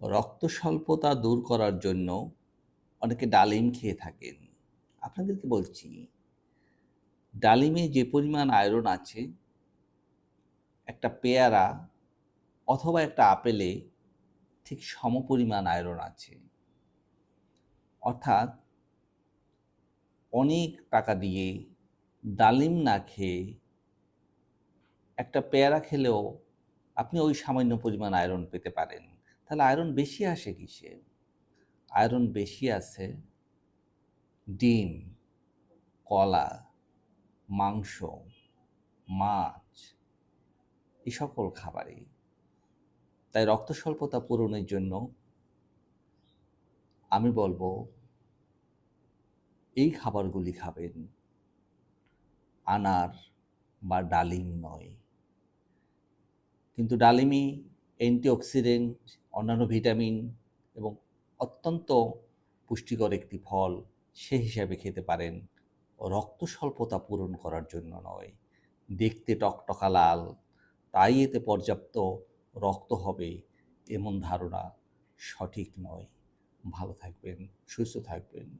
রক্ত স্বল্পতা দূর করার জন্য অনেকে ডালিম খেয়ে থাকেন। আপনাদেরকে বলছি, ডালিমে যে পরিমাণ আয়রন আছে, একটা পেয়ারা অথবা একটা আপেলে ঠিক সমপরিমাণ আয়রন আছে। অর্থাৎ অনেক টাকা দিয়ে ডালিম না খেয়ে একটা পেয়ারা খেলেও আপনি ওই সামান্য পরিমাণ আয়রন পেতে পারেন। তাহলে আয়রন বেশি আসে কিসে? আয়রন বেশি আছে ডিম, কলা, মাংস, মাছ, এই সকল খাবারে তাই রক্ত স্বল্পতা পূরণের জন্য আমি বলব, এই খাবারগুলি খাবেন, আনার বা ডালিম নয়। কিন্তু ডালিমই অ্যান্টিঅক্সিডেন্ট, অন্যান্য ভিটামিন এবং অত্যন্ত পুষ্টিকর একটি ফল সে হিসাবে খেতে পারেন। রক্ত স্বল্পতা পূরণ করার জন্য নয়। দেখতে টকটকা লাল, তাই এতে পর্যাপ্ত রক্ত হবে এমন ধারণা সঠিক নয়। ভালো থাকবেন, সুস্থ থাকবেন।